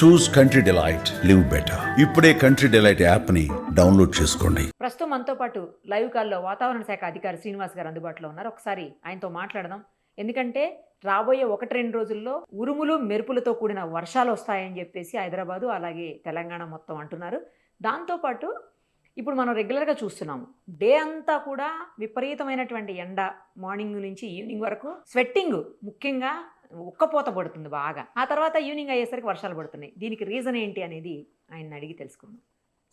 Choose country delight live better ఇప్పుడే country delight యాప్ని download చేసుకోండి. ప్రస్తుతం మనతో పాటు లైవ్ కాల్లో వాతావరణ శాఖ అధికారి శ్రీనివాస్ గారు అందుబాటులో ఉన్నారు. ఒకసారి ఆయనతో మాట్లాడదాం. ఎందుకంటే రాబోయే ఒకటి రెండు రోజుల్లో ఉరుములు మెరుపులతో కూడిన వర్షాలు వస్తాయని చెప్పేసి హైదరాబాదు అలాగే తెలంగాణ మొత్తం అంటున్నారు. దాంతోపాటు ఇప్పుడు మనం రెగ్యులర్గా చూస్తున్నాము. డే అంతా కూడా విపరీతమైనటువంటి ఎండ మార్నింగ్ నుంచి ఈవినింగ్ వరకు. స్వెట్టింగ్ ముఖ్యంగా ఉక్కపోత పడుతుంది బాగా. ఆ తర్వాత ఈవినింగ్ అయ్యేసరికి వర్షాలు పడుతున్నాయి. దీనికి రీజన్ ఏంటి అనేది ఆయన అడిగి తెలుసుకుందాం.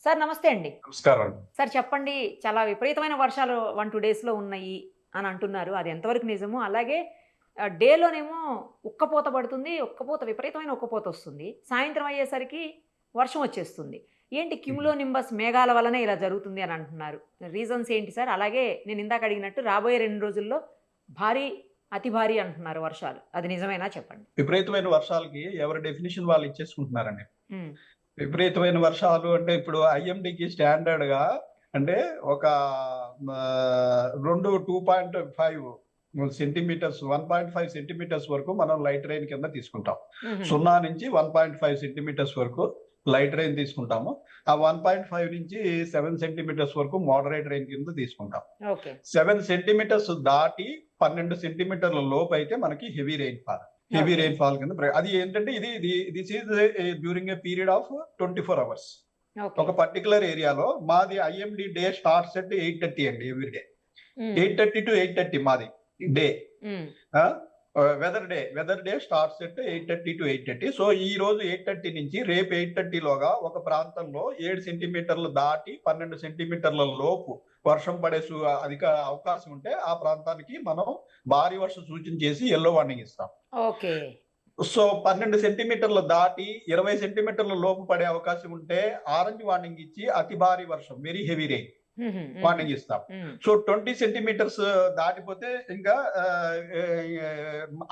సార్ నమస్తే అండి. నమస్కారం సార్ చెప్పండి. చాలా విపరీతమైన వర్షాలు వన్ టూ డేస్లో ఉన్నాయి అని అంటున్నారు. అది ఎంతవరకు నిజము అలాగే డేలోనేమో ఉక్కపోత పడుతుంది ఉక్కపోత విపరీతమైన ఉక్కపోత వస్తుంది. సాయంత్రం అయ్యేసరికి వర్షం వచ్చేస్తుంది. ఏంటి క్యూములో నింబస్ మేఘాల వల్లనే ఇలా జరుగుతుంది అని అంటున్నారు. రీజన్స్ ఏంటి సార్? అలాగే నేను ఇందాక అడిగినట్టు రాబోయే రెండు రోజుల్లో భారీ అతి భారీ అంటున్నారు వర్షాలు. అది నిజమేనా చెప్పండి. విపరీతమైన వర్షాలకి ఎవరి డెఫినేషన్ వాళ్ళు ఇచ్చేసుకుంటున్నారండి. విపరీతమైన వర్షాలు అంటే ఇప్పుడు ఐఎండికి స్టాండర్డ్గా అంటే ఒక రెండు two point five centimetres one point five centimetres వరకు మనం లైట్ రైన్ కింద తీసుకుంటాం. సున్నా నుంచి వన్ పాయింట్ ఫైవ్ సెంటీమీటర్స్ వరకు లైట్ రైన్ తీసుకుంటాము. ఆ వన్ పాయింట్ ఫైవ్ నుంచి సెవెన్ సెంటీమీటర్స్ వరకు మోడరేట్ రైన్ కింద తీసుకుంటాం. సెవెన్ సెంటీమీటర్స్ దాటి పన్నెండు సెంటీమీటర్ల లోపు అయితే మనకి heavy rainfall heavy. Rainfall కింద అది ఏంటంటే ఇది this is during a period of twenty four hours ఒక పర్టికులర్ ఏరియాలో మాది IMD day starts at eight thirty అండి every day eight thirty to eight thirty మాది day weather day weather day starts at eight thirty to eight thirty so ఈ రోజు eight thirty నుంచి రేపు eight థర్టీలోగా ఒక ప్రాంతంలో ఏడు సెంటీమీటర్లు దాటి పన్నెండు సెంటీమీటర్ల లోపు వర్షం పడే అధిక అవకాశం ఉంటే ఆ ప్రాంతానికి మనం భారీ వర్షం సూచన చేసి ఎల్లో వార్నింగ్ ఇస్తాం. ఓకే. సో పన్నెండు సెంటీమీటర్లు దాటి ఇరవై సెంటీమీటర్ల లోపు పడే అవకాశం ఉంటే ఆరెంజ్ వార్నింగ్ ఇచ్చి అతి భారీ వర్షం వెరీ హెవీ రెయిన్ వార్నింగ్ ఇస్తాం. సో ట్వంటీ సెంటీమీటర్స్ దాటిపోతే ఇంకా ఆ, ఆ,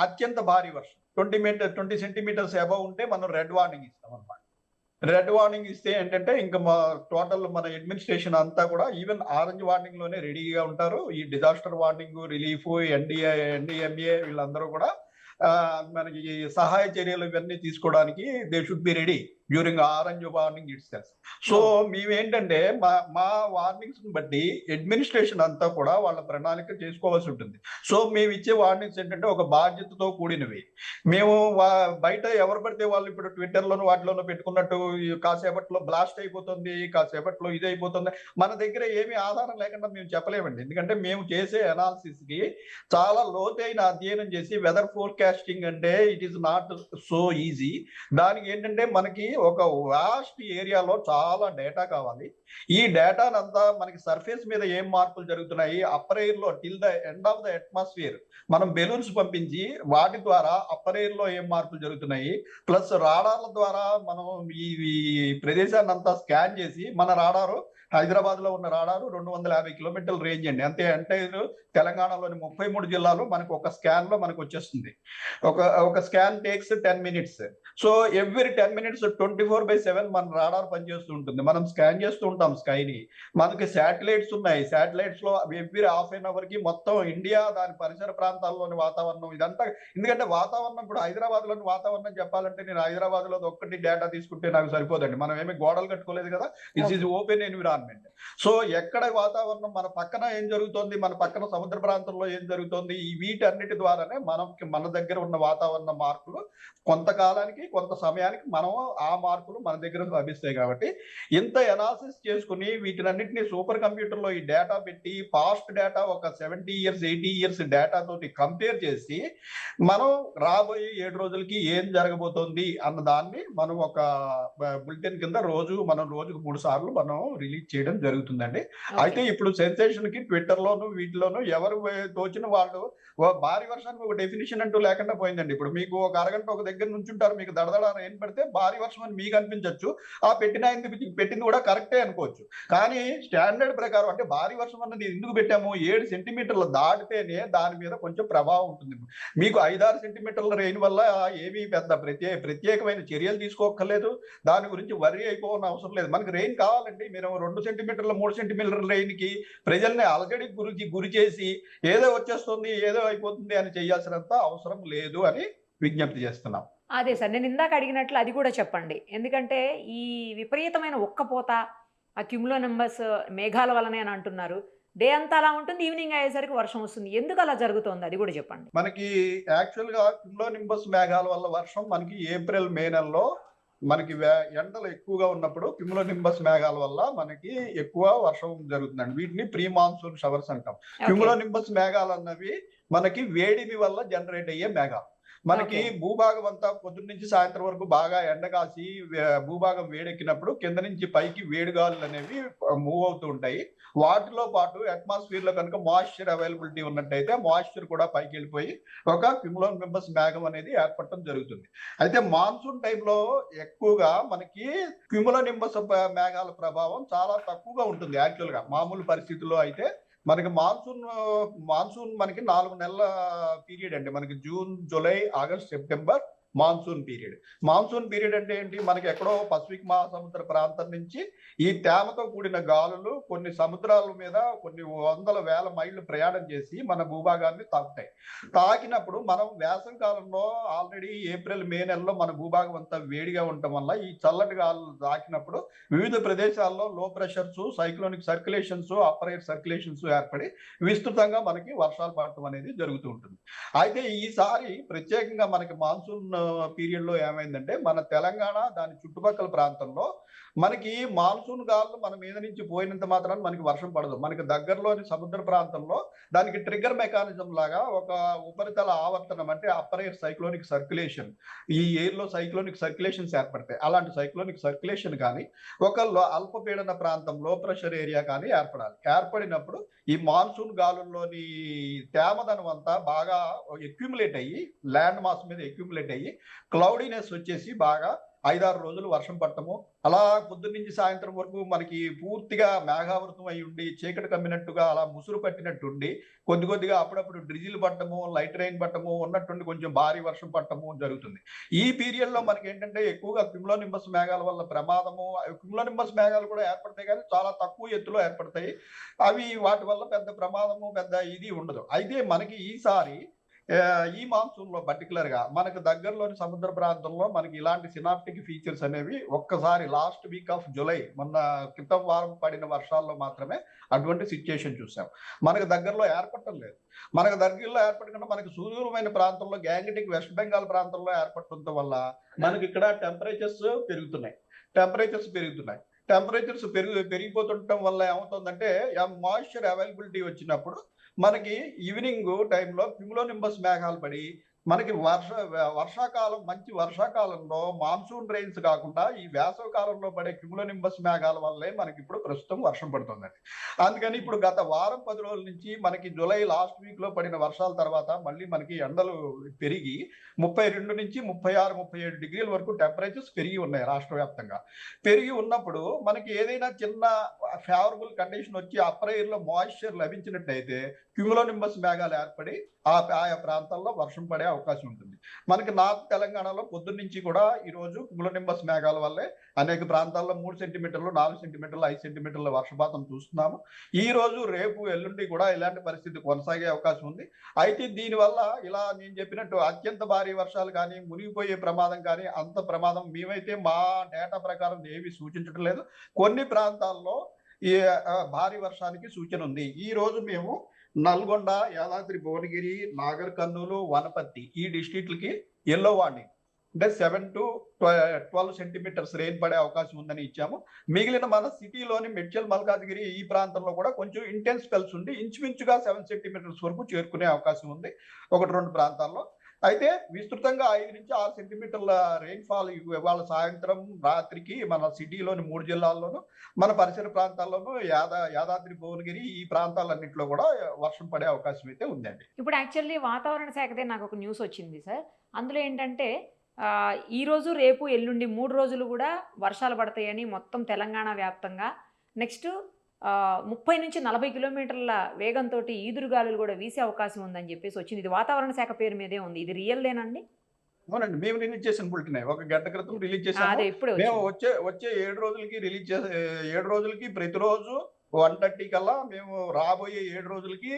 అత్యంత భారీ వర్షం. Twenty metre twenty centimetres above ఉంటే మనం రెడ్ వార్నింగ్ ఇస్తాం అనమాట రెడ్ వార్నింగ్ ఇస్తే ఏంటంటే ఇంకా మా టోటల్ మన అడ్మినిస్ట్రేషన్ అంతా కూడా ఈవెన్ ఆరెంజ్ వార్నింగ్లోనే రెడీగా ఉంటారు. ఈ disaster warning relief NDA NDMA వీళ్ళందరూ కూడా మనకి ఈ సహాయ చర్యలు ఇవన్నీ తీసుకోవడానికి they should be ready during orange warning it's so మేమేంటంటే మా మా వార్నింగ్స్ బట్టి అడ్మినిస్ట్రేషన్ అంతా కూడా వాళ్ళ ప్రణాళిక చేసుకోవాల్సి ఉంటుంది. సో మేము ఇచ్చే వార్నింగ్స్ ఏంటంటే ఒక బాధ్యతతో కూడినవి. మేము బయట ఎవరు పడితే వాళ్ళు ఇప్పుడు ట్విట్టర్లోను వాటిలోనూ పెట్టుకున్నట్టు కాసేపట్లో బ్లాస్ట్ అయిపోతుంది కాసేపట్లో ఇది అయిపోతుంది. మన దగ్గర ఏమీ ఆధారం లేకుండా మేము చెప్పలేమండి. ఎందుకంటే మేము చేసే అనాలిసిస్కి చాలా లోతైన అధ్యయనం చేసి వెదర్ ఫోర్కాస్టింగ్ అంటే it is not so easy దానికి ఏంటంటే మనకి ఒక వాస్ట్ ఏరియాలో చాలా డేటా కావాలి. ఈ డేటానంతా మనకి సర్ఫేస్ మీద ఏం మార్పులు జరుగుతున్నాయి? Upper ఎయిర్లో till the end of the atmosphere మనం బెలూన్స్ పంపించి వాటి ద్వారా అప్పర్ ఎయిర్లో ఏం మార్పులు జరుగుతున్నాయి? ప్లస్ రాడార్ల ద్వారా మనం ఈ ఈ ప్రదేశాన్ని అంతా స్కాన్ చేసి మన రాడారు హైదరాబాద్లో ఉన్న రాడారు రెండు వందల యాభై కిలోమీటర్ల రేంజ్ అండి. అంతే అంటే తెలంగాణలోని ముప్పై మూడు జిల్లాలు మనకు ఒక స్కాన్లో మనకు వచ్చేస్తుంది. ఒక ఒక scan takes ten minutes so every ten minutes twenty four by seven మన రాడార్ పనిచేస్తూ ఉంటుంది మనం స్కాన్ చేస్తూ ఉంటాం స్కైని. మనకి శాటిలైట్స్ ఉన్నాయి. శాటిలైట్స్లో ఎవ్రీ హాఫ్ అన్ అవర్కి మొత్తం ఇండియా దాని పరిసర ప్రాంతాల్లోని వాతావరణం ఇదంతా. ఎందుకంటే వాతావరణం ఇప్పుడు హైదరాబాద్లోని వాతావరణం చెప్పాలంటే నేను హైదరాబాద్లో ఒక్కటి డేటా తీసుకుంటే నాకు సరిపోదండి. మనం ఏమి గోడలు కట్టుకోలేదు కదా? It's is open environment so ఎక్కడ వాతావరణం మన పక్కన ఏం జరుగుతోంది? మన పక్కన సముద్ర ప్రాంతంలో ఏం జరుగుతోంది? ఈ వీటన్నిటి ద్వారానే మనం మన దగ్గర ఉన్న వాతావరణ మార్పులు కొంతకాలానికి కొంత సమయానికి మనం ఆ మార్పులు మన దగ్గర లభిస్తాయి కాబట్టి ఇంత ఎనాలిసిస్ చేసుకుని వీటినన్నింటినీ సూపర్ కంప్యూటర్లో ఈ డేటా పెట్టి పాస్ట్ డేటా ఒక seventy years eighty years data తోటి కంపేర్ చేసి మనం రాబోయే ఏడు రోజులకి ఏం జరగబోతోంది అన్న దాన్ని మనం ఒక బులెటిన్ కింద రోజు మనం రోజుకు మూడు సార్లు మనం రిలీజ్ చేయడం జరుగుతుందండి. అయితే ఇప్పుడు సెన్సేషన్కి ట్విట్టర్ లోను వీటిలోను ఎవరు తోచిన వాళ్ళు భారీ వర్షానికి ఒక డెఫినేషన్ అంటూ లేకుండా పోయిందండి. ఇప్పుడు మీకు ఒక అరగంట ఒక దగ్గర నుంచి ఉంటారు మీకు దడదడ రైన్ పెడితే భారీ వర్షం అని మీకు అనిపించవచ్చు ఆ పెట్టిన పెట్టింది కూడా కరెక్టే అనుకోవచ్చు. కానీ స్టాండర్డ్ ప్రకారం అంటే భారీ వర్షం అన్నది ఎందుకు పెట్టాము? ఏడు సెంటీమీటర్లు దాటితేనే దాని మీద కొంచెం ప్రభావం ఉంటుంది. మీకు ఐదారు సెంటీమీటర్ల రైన్ వల్ల ఏమీ పెద్ద ప్రత్యే ప్రత్యేకమైన చర్యలు తీసుకోక్కర్లేదు. దాని గురించి వరి అయిపోవడం అవసరం లేదు. మనకి రెయిన్ కావాలండి. మీరు రెండు సెంటీమీటర్ల మూడు సెంటీమీటర్ల రెయిన్కి ప్రజల్ని అలజడి గురి గురి చేసి ఏదో వచ్చేస్తుంది ఏదో అయిపోతుంది అని చేయాల్సినంత అవసరం లేదు అని విజ్ఞప్తి చేస్తున్నాం. అదే సార్ నేను ఇందాక అడిగినట్లు అది కూడా చెప్పండి. ఎందుకంటే ఈ విపరీతమైన ఒక్కపోత ఆ క్యుములో నెంబర్స్ మేఘాల వల్లనే అని అంటున్నారు. డే అంతా అలా ఉంటుంది ఈవినింగ్ అయ్యేసరికి వర్షం వస్తుంది. ఎందుకు అలా జరుగుతోంది? అది కూడా చెప్పండి. మనకి యాక్చువల్గా కింలో నింబస్ మేఘాల వల్ల వర్షం మనకి ఏప్రిల్ మే నెలలో మనకి ఎండలు ఎక్కువగా ఉన్నప్పుడు కిమ్లో నింబస్ మేఘాల వల్ల మనకి ఎక్కువ వర్షం జరుగుతుందండి. వీటిని ప్రీ మాన్సూన్ షవర్స్ అంటాం. క్యూములో నింబస్ మేఘాలు అన్నవి మనకి వేడిమి వల్ల జనరేట్ అయ్యే మేఘాలు. మనకి. భూభాగం అంతా పొద్దున్న నుంచి సాయంత్రం వరకు బాగా ఎండ కాసి భూభాగం వేడెక్కినప్పుడు కింద నుంచి పైకి వేడిగాలులు అనేవి మూవ్ అవుతూ ఉంటాయి. వాటిలో పాటు అట్మాస్ఫియర్లో కనుక మాయిశ్చర్ అవైలబిలిటీ ఉన్నట్టయితే మాయిశ్చర్ కూడా పైకి వెళ్ళిపోయి ఒక క్యూములో నింబస్ మేఘం అనేది ఏర్పడటం జరుగుతుంది. అయితే మాన్సూన్ టైంలో ఎక్కువగా మనకి క్యూములో నింబస్ మేఘాల ప్రభావం చాలా తక్కువగా ఉంటుంది యాక్చువల్గా మామూలు పరిస్థితుల్లో అయితే మనకి మాన్సూన్ మాన్సూన్ మనకి నాలుగు నెలల పీరియడ్ అండి. మనకి June July August September monsoon period. Monsoon period అంటే ఏంటి? మనకి ఎక్కడో పసిఫిక్ మహాసముద్ర ప్రాంతం నుంచి ఈ తేమతో కూడిన గాలులు కొన్ని సముద్రాల మీద కొన్ని వందల వేల మైళ్ళు ప్రయాణం చేసి మన భూభాగాన్ని తాకుతాయి. తాకినప్పుడు మనం వేసవి కాలంలో ఆల్రెడీ ఏప్రిల్ మే నెలలో మన భూభాగం అంతా వేడిగా ఉండటం వల్ల ఈ చల్లటి గాలు తాకినప్పుడు వివిధ ప్రదేశాల్లో low pressures cyclonic circulations upper air circulations ఏర్పడి విస్తృతంగా మనకి వర్షాలు పడటం అనేది జరుగుతూ ఉంటుంది. అయితే ఈసారి ప్రత్యేకంగా మనకి మాన్సూన్ పీరియడ్లో ఏమైందంటే మన తెలంగాణ దాని చుట్టుపక్కల ప్రాంతంలో మనకి మాన్సూన్ గాలు మన మీద నుంచి పోయినంత మాత్రాన్ని మనకి వర్షం పడదు. మనకి దగ్గరలోని సముద్ర ప్రాంతంలో దానికి ట్రిగ్గర్ మెకానిజం లాగా ఒక ఉపరితల ఆవర్తనం అంటే అప్పర్ ఎయిర్ సైక్లోనిక్ సర్క్యులేషన్ ఈ ఎయిర్లో సైక్లోనిక్ సర్క్యులేషన్స్ ఏర్పడతాయి. అలాంటి సైక్లోనిక్ సర్క్యులేషన్ కానీ ఒక అల్పపీడన ప్రాంతం లో ప్రెషర్ ఏరియా కానీ ఏర్పడాలి. ఏర్పడినప్పుడు ఈ మాన్సూన్ గాలుల్లోని తేమదనం అంతా బాగా ఎక్యుములేట్ అయ్యి ల్యాండ్ మాస్ మీద ఎక్యుములేట్ అయ్యి క్లౌడీనెస్ వచ్చేసి బాగా ఐదారు రోజులు వర్షం పట్టము అలా పొద్దున్న నుంచి సాయంత్రం వరకు మనకి పూర్తిగా మేఘావృతం అయి ఉండి చీకటి కమ్మినట్టుగా అలా ముసురు పట్టినట్టుండి కొద్ది కొద్దిగా అప్పుడప్పుడు డ్రిజిల్ పట్టము లైట్ రైన్ పట్టము ఉన్నట్టుండి కొంచెం భారీ వర్షం పట్టము జరుగుతుంది. ఈ పీరియడ్లో మనకి ఏంటంటే ఎక్కువగా క్రిమ్లో నింబస్ మేఘాల వల్ల ప్రమాదము క్రిమ్లో నింబస్ మేఘాలు కూడా ఏర్పడతాయి కానీ చాలా తక్కువ ఎత్తులో ఏర్పడతాయి. అవి వాటి వల్ల పెద్ద ప్రమాదము పెద్ద ఇది ఉండదు. అయితే మనకి ఈసారి ఈ మాన్సూన్లో పర్టికులర్గా మనకు దగ్గరలోని సముద్ర ప్రాంతంలో మనకి ఇలాంటి సినాప్టిక్ ఫీచర్స్ అనేవి ఒక్కసారి లాస్ట్ వీక్ ఆఫ్ జులై మొన్న క్రితం వారం పడిన వర్షాల్లో మాత్రమే అటువంటి సిచ్యుయేషన్ చూసాం. మనకు దగ్గరలో ఏర్పడటం లేదు మనకు దగ్గరలో ఏర్పడకుండా మనకి సుదూరమైన ప్రాంతంలో గ్యాంగటిక్ వెస్ట్ బెంగాల్ ప్రాంతంలో ఏర్పడటం వల్ల మనకి ఇక్కడ టెంపరేచర్స్ పెరుగుతున్నాయి. టెంపరేచర్స్ పెరుగుతున్నాయి. టెంపరేచర్స్ పెరుగు పెరిగిపోతుండటం వల్ల ఏమవుతుందంటే మాయిశ్చర్ అవైలబిలిటీ వచ్చినప్పుడు మనకి ఈవినింగ్ టైంలో క్యూములో నింబస్ మేఘాలు పడి మనకి వర్ష వర్షాకాలం మంచి వర్షాకాలంలో మాన్సూన్ రైన్స్ కాకుండా ఈ వేసవి కాలంలో పడే క్యూములనింబస్ మేఘాల వల్లే మనకి ఇప్పుడు ప్రస్తుతం వర్షం పడుతుందండి. అందుకని ఇప్పుడు గత వారం పది రోజుల నుంచి మనకి జూలై లాస్ట్ వీక్లో పడిన వర్షాల తర్వాత మళ్ళీ మనకి ఎండలు పెరిగి ముప్పై రెండు నుంచి ముప్పై ఆరు ముప్పై ఏడు డిగ్రీల వరకు టెంపరేచర్స్ పెరిగి ఉన్నాయి రాష్ట్ర వ్యాప్తంగా. పెరిగి ఉన్నప్పుడు మనకి ఏదైనా చిన్న ఫేవరబుల్ కండిషన్ వచ్చి అప్పర్ ఎయిర్లో మాయిశ్చర్ లభించినట్టయితే క్యూములోనింబస్ మేఘాలు ఏర్పడి ఆ ఆయా ప్రాంతాల్లో వర్షం పడే అవకాశం ఉంటుంది. మనకి నార్త్ తెలంగాణలో పొద్దున్న నుంచి కూడా ఈరోజు కుములనింబస్ మేఘాల వల్లే అనేక ప్రాంతాల్లో మూడు సెంటీమీటర్లు నాలుగు సెంటీమీటర్లు ఐదు సెంటీమీటర్ల వర్షపాతం చూస్తున్నాము. ఈ రోజు రేపు ఎల్లుండి కూడా ఇలాంటి పరిస్థితి కొనసాగే అవకాశం ఉంది. అయితే దీనివల్ల ఇలా నేను చెప్పినట్టు అత్యంత భారీ వర్షాలు కానీ మునిగిపోయే ప్రమాదం కానీ అంత ప్రమాదం మేమైతే మా డేటా ప్రకారం ఏమీ సూచించడం లేదు కొన్ని ప్రాంతాల్లో ఈ భారీ వర్షానికి సూచన ఉంది. ఈ రోజు మేము నల్గొండ యాదాద్రి భువనగిరి నాగర్ కర్నూలు వనపర్తి ఈ డిస్ట్రిక్ట్లకి ఎల్లో వార్నింగ్ అంటే seven to twelve centimetres rain పడే అవకాశం ఉందని ఇచ్చాము. మిగిలిన మన సిటీలోని మెడ్చల్ మల్కాజ్గిరి ఈ ప్రాంతంలో కూడా కొంచెం ఇంటెన్స్ స్పెల్స్ ఉండి ఇంచుమించుగా సెవెన్ సెంటీమీటర్స్ వరకు చేరుకునే అవకాశం ఉంది. ఒకటి రెండు ప్రాంతాల్లో. అయితే విస్తృతంగా ఐదు నుంచి ఆరు సెంటీమీటర్ల రెయిన్ ఫాల్ ఇవాళ సాయంత్రం రాత్రికి మన సిటీలోని మూడు జిల్లాల్లోనూ మన పరిసర ప్రాంతాల్లోనూ యాదా యాదాద్రి భువనగిరి ఈ ప్రాంతాలన్నింటిలో కూడా వర్షం పడే అవకాశం అయితే ఉందండి. ఇప్పుడు యాక్చువల్లీ వాతావరణ శాఖదే నాకు ఒక న్యూస్ వచ్చింది సార్. అందులో ఏంటంటే ఈ రోజు రేపు ఎల్లుండి మూడు రోజులు కూడా వర్షాలు పడతాయని మొత్తం తెలంగాణ వ్యాప్తంగా. నెక్స్ట్ ముప్పై నుంచి నలభై కిలోమీటర్ల వేగంతో ఈదురుగాలులు కూడా వీసే అవకాశం ఉందని చెప్పేసి వచ్చింది. ఇది వాతావరణ శాఖ పేరు మీదే ఉంది. ఇది రియల్దేనండి అవునండి. మేము రిలీజ్ చేసిన బులెటిన్ ఒక గంట క్రితం రిలీజ్ చేసాము మేము. వచ్చే వచ్చే ఏడు రోజులకి రిలీజ్ చేసే ఏడు రోజులకి ప్రతిరోజు వన్ థర్టీ కల్లా మేము రాబోయే ఏడు రోజులకి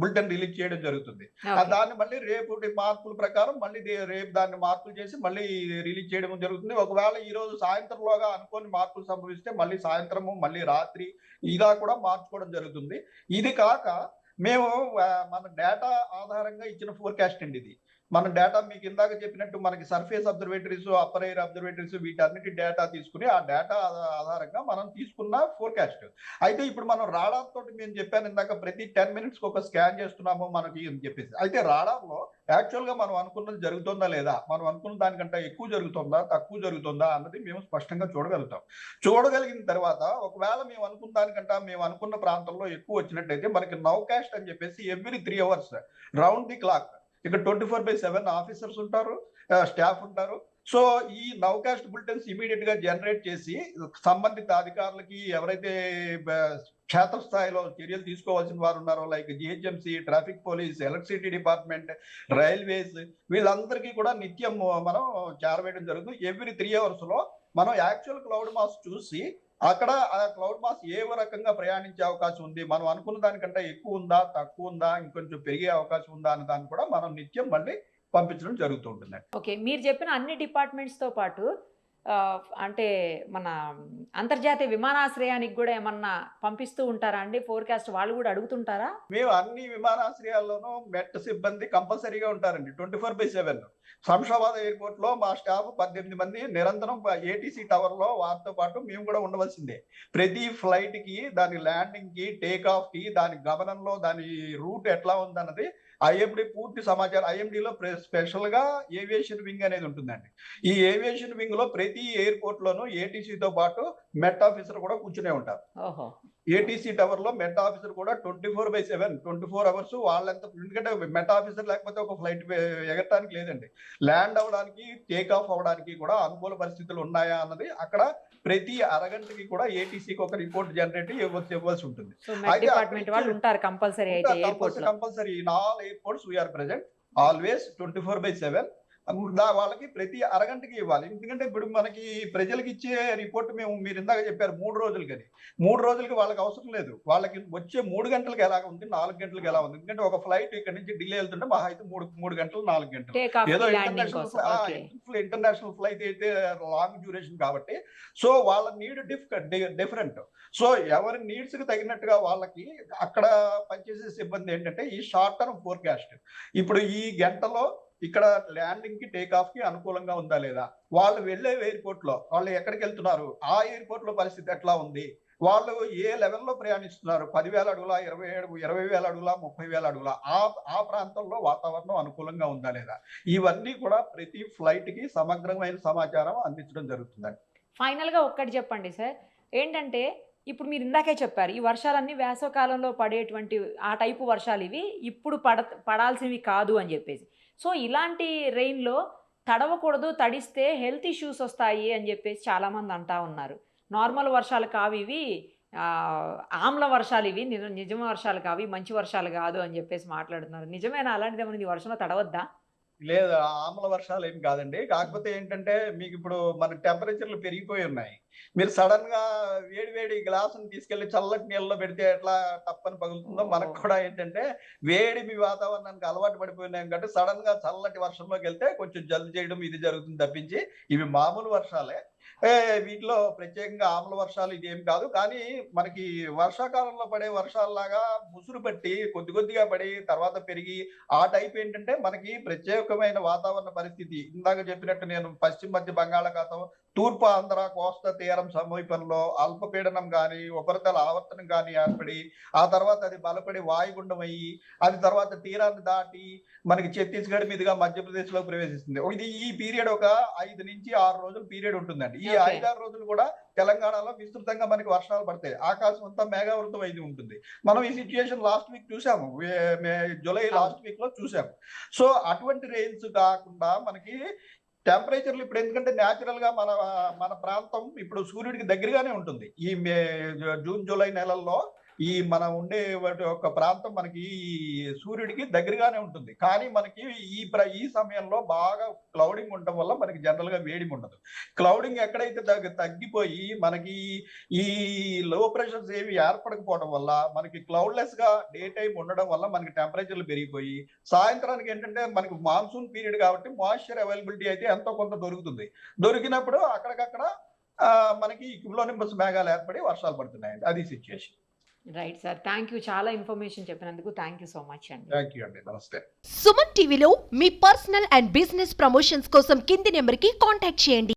బులెటిన్ రిలీజ్ చేయడం జరుగుతుంది. దాన్ని మళ్ళీ రేపు మార్పుల ప్రకారం మళ్ళీ రేపు దాన్ని మార్పులు చేసి మళ్ళీ రిలీజ్ చేయడం జరుగుతుంది. ఒకవేళ ఈ రోజు సాయంత్రంలోగా అనుకోని మార్పులు సంభవిస్తే మళ్ళీ సాయంత్రము మళ్ళీ రాత్రి ఇలా కూడా మార్చుకోవడం జరుగుతుంది. ఇది కాక మేము మన డేటా ఆధారంగా ఇచ్చిన ఫోర్కాస్ట్ అండి ఇది. మన డేటా మీకు ఇందాక చెప్పినట్టు మనకి surface observatories upper air observatories వీటన్నిటి డేటా తీసుకుని ఆ డేటా ఆధారంగా మనం తీసుకున్న ఫోర్కాస్ట్ అయితే ఇప్పుడు మనం రాడార్ తోటి నేను చెప్పాను ఇందాక ప్రతి టెన్ మినిట్స్ ఒక స్కాన్ చేస్తున్నాము మనకి అని చెప్పేసి. అయితే రాడార్లో యాక్చువల్గా మనం అనుకున్నది జరుగుతుందా లేదా? మనం అనుకున్న దానికంటే ఎక్కువ జరుగుతుందా తక్కువ జరుగుతుందా అన్నది మేము స్పష్టంగా చూడగలుగుతాం. చూడగలిగిన తర్వాత ఒకవేళ మేము అనుకున్న దానికంటే మేము అనుకున్న ప్రాంతంలో ఎక్కువ వచ్చినట్టయితే మనకి నౌకాస్ట్ అని చెప్పేసి every three hours round the clock ఇక్కడ twenty four by seven officers ఉంటారు స్టాఫ్ ఉంటారు. సో ఈ నౌకాస్ట్ బులెటిన్స్ ఇమీడియట్గా జనరేట్ చేసి సంబంధిత అధికారులకి ఎవరైతే క్షేత్రస్థాయిలో చర్యలు తీసుకోవాల్సిన వారు ఉన్నారో like GHMC traffic police electricity department railways వీళ్ళందరికీ కూడా నిత్యం మనం చేరవేయడం జరుగుతుంది. ఎవ్రీ త్రీ అవర్స్లో మనం యాక్చువల్ క్లౌడ్ మాస్ చూసి అక్కడ ఆ క్లౌడ్ మాస్ ఏ రకంగా ప్రయాణించే అవకాశం ఉంది? మనం అనుకున్న దానికంటే ఎక్కువ ఉందా తక్కువ ఉందా ఇంకొంచెం పెరిగే అవకాశం ఉందా అనే దాన్ని కూడా మనం నిత్యం మళ్ళీ పంపించడం జరుగుతూ ఉంటుంది ఓకే మీరు చెప్పిన అన్ని డిపార్ట్మెంట్స్తో పాటు అంటే మన అంతర్జాతీయ విమానాశ్రయానికి కూడా ఏమన్నా పంపిస్తూ ఉంటారా అండి? ఫోర్కాస్ట్ వాళ్ళు కూడా అడుగుతుంటారా? మేము అన్ని విమానాశ్రయాల్లోనూ మెట్ సిబ్బంది కంపల్సరీగా ఉంటారండి twenty four by seven. Shamshabad ఎయిర్పోర్ట్లో మా స్టాఫ్ పద్దెనిమిది మంది నిరంతరం ఏటీసీ టవర్లో వారితో పాటు మేము కూడా ఉండవలసిందే. ప్రతి ఫ్లైట్కి దాని ల్యాండింగ్కి టేక్ ఆఫ్కి దాని గమనంలో దాని రూట్ ఎట్లా ఉందన్నది ఐఎండి పూర్తి సమాచారం ఐఎండిలో లో స్పెషల్గా ఏవియేషన్ వింగ్ అనేది ఉంటుందండి. ఈ ఏవియేషన్ వింగ్లో ప్రతి ఎయిర్పోర్ట్ లోనూ ఏటీసీతో తో పాటు మెట్ ఆఫీసర్ కూడా కూర్చునే ఉంటారు. ఏటీసీ టవర్లో మెట్ ఆఫీసర్ కూడా twenty four by seven twenty four hours వాళ్ళంత ఎందుకంటే మెట్ ఆఫీసర్ లేకపోతే ఒక ఫ్లైట్ ఎగరటానికి లేదండి. ల్యాండ్ అవ్వడానికి టేక్ ఆఫ్ అవ్వడానికి కూడా అనుకూల పరిస్థితులు ఉన్నాయా అన్నది అక్కడ ప్రతి అరగంటకి కూడా ఏటీసీకి ఒక రిపోర్ట్ జనరేట్ ఇవ్వాల్సి ఇవ్వాల్సి ఉంటుంది. Compulsory compulsory in all airports we're present always twenty four by seven వాళ్ళకి ప్రతి అరగంటకి ఇవ్వాలి. ఎందుకంటే ఇప్పుడు మనకి ప్రజలకు ఇచ్చే రిపోర్ట్ మేము మీరు ఇందాక చెప్పారు మూడు రోజులు కానీ. మూడు రోజులకి వాళ్ళకి అవసరం లేదు. వాళ్ళకి వచ్చే మూడు గంటలకు ఎలా ఉంది నాలుగు గంటలకు ఎలా ఉంది? ఎందుకంటే ఒక ఫ్లైట్ ఇక్కడ నుంచి ఢిల్లీ వెళ్తుంటే మహా అయితే మూడు మూడు గంటలు నాలుగు గంటలు. ఏదో ఇంటర్నేషనల్ ఇంటర్నేషనల్ ఫ్లైట్ అయితే లాంగ్ డ్యూరేషన్ కాబట్టి. సో వాళ్ళ నీడ్ డిఫ్ డిఫరెంట్ సో ఎవరి నీడ్స్కి తగినట్టుగా వాళ్ళకి అక్కడ పనిచేసే సిబ్బంది ఏంటంటే ఈ షార్ట్ టర్మ్ ఫోర్కాస్ట్ ఇప్పుడు ఈ గంటలో ఇక్కడ ల్యాండింగ్కి టేక్ ఆఫ్కి అనుకూలంగా ఉందా లేదా? వాళ్ళు వెళ్ళే ఎయిర్పోర్ట్లో వాళ్ళు ఎక్కడికి వెళ్తున్నారు? ఆ ఎయిర్పోర్ట్లో పరిస్థితి ఎట్లా ఉంది? వాళ్ళు ఏ లెవెల్లో ప్రయాణిస్తున్నారు? పదివేల అడుగుల ఇరవై ఏడు ఇరవై వేల అడుగుల ముప్పై వేల అడుగుల? ఆ ఆ ప్రాంతంలో వాతావరణం అనుకూలంగా ఉందా లేదా? ఇవన్నీ కూడా ప్రతి ఫ్లైట్కి సమగ్రమైన సమాచారం అందించడం జరుగుతుందండి. ఫైనల్గా ఒక్కటి చెప్పండి సార్. ఏంటంటే ఇప్పుడు మీరు ఇందాకే చెప్పారు ఈ వర్షాలన్నీ వేసవకాలంలో పడేటువంటి ఆ టైపు వర్షాలు ఇవి ఇప్పుడు పడ పడాల్సినవి కాదు అని చెప్పేసి. సో ఇలాంటి రెయిన్లో తడవకూడదు తడిస్తే హెల్త్ ఇష్యూస్ వస్తాయి అని చెప్పేసి చాలామంది అంటా ఉన్నారు. నార్మల్ వర్షాలు కావు ఇవి ఆమ్ల వర్షాలు ఇవి నిజ నిజమ వర్షాలు కావు మంచి వర్షాలు కాదు అని చెప్పేసి మాట్లాడుతున్నారు. నిజమేనా? అలాంటిది ఏమైనా వర్షంలో తడవద్దా? లేదు ఆమ్ల వర్షాలు ఏం కాదండి. కాకపోతే ఏంటంటే మీకు ఇప్పుడు మన టెంపరేచర్లు పెరిగిపోయి ఉన్నాయి. మీరు సడన్గా వేడి వేడి గ్లాసును తీసుకెళ్ళి చల్లటి నీళ్ళలో పెడితే ఎట్లా తప్పని పగులుతుందో మనకు కూడా ఏంటంటే వేడి మీ వాతావరణానికి అలవాటు పడిపోయినాం కాబట్టి సడన్గా చల్లటి వర్షంలోకి వెళ్తే కొంచెం జల్లు చేయడం ఇది జరుగుతుంది తప్పించి ఇవి మామూలు వర్షాలే. వీటిలో ప్రత్యేకంగా ఆమ్ల వర్షాలు ఇదేం కాదు. కానీ మనకి వర్షాకాలంలో పడే వర్షాలలాగా ముసురు పట్టి కొద్ది కొద్దిగా పడి తర్వాత పెరిగి ఆ టైప్ ఏంటంటే మనకి ప్రత్యేకమైన వాతావరణ పరిస్థితి. ఇందాక చెప్పినట్టు నేను పశ్చిమ మధ్య బంగాళాఖాతం తూర్పు ఆంధ్ర కోస్తా తీరం సమీపంలో అల్పపీడనం కానీ ఉపరితల ఆవర్తనం కానీ ఏర్పడి ఆ తర్వాత అది బలపడి వాయుగుండం అయ్యి అది తర్వాత తీరాన్ని దాటి మనకి ఛత్తీస్గఢ్ మీదుగా మధ్యప్రదేశ్లో ప్రవేశిస్తుంది ఇది ఈ పీరియడ్ ఒక ఐదు నుంచి ఆరు రోజులు పీరియడ్ ఉంటుందండి. ఈ Okay. ఐదారు రోజులు కూడా తెలంగాణలో విస్తృతంగా మనకి వర్షాలు పడతాయి. ఆకాశం అంతా మేఘావృతం అయితే ఉంటుంది. మనం ఈ సిచ్యుయేషన్ లాస్ట్ వీక్ చూసాము జూలై లాస్ట్ వీక్లో చూసాము సో అటువంటి రెయిన్స్ కాకుండా మనకి టెంపరేచర్లు ఇప్పుడు ఎందుకంటే న్యాచురల్గా మన మన ప్రాంతం ఇప్పుడు సూర్యుడికి దగ్గరగానే ఉంటుంది. ఈ మే జూన్ జూలై నెలల్లో ఈ మనం ఉండే వాటి యొక్క ప్రాంతం మనకి ఈ సూర్యుడికి దగ్గరగానే ఉంటుంది. కానీ మనకి ఈ ప్ర ఈ సమయంలో బాగా క్లౌడింగ్ ఉండటం వల్ల మనకి జనరల్గా వేడి ఉండదు. క్లౌడింగ్ ఎక్కడైతే తగ్గ- తగ్గిపోయి మనకి ఈ లో ప్రెషర్స్ ఏవి ఏర్పడకపోవడం వల్ల మనకి క్లౌడ్లెస్గా డే టైం ఉండడం వల్ల మనకి టెంపరేచర్లు పెరిగిపోయి సాయంత్రానికి ఏంటంటే మనకి మాన్సూన్ పీరియడ్ కాబట్టి మాయిశ్చర్ అవైలబిలిటీ అయితే ఎంతో కొంత దొరుకుతుంది. దొరికినప్పుడు అక్కడికక్కడ మనకి క్యూలోనింబస్ మేఘాలు ఏర్పడి వర్షాలు పడుతున్నాయండి. అది situation right sir thank you చాలా ఇన్ఫర్మేషన్ చెప్పినందుకు థ్యాంక్ యూ సో మచ్ అండి. థ్యాంక్ యూ అండి. నమస్తే. సుమన్ టీవీలో మీ పర్సనల్ అండ్ బిజినెస్ ప్రమోషన్స్ కోసం కింది నెంబర్కి కాంటాక్ట్ చేయండి.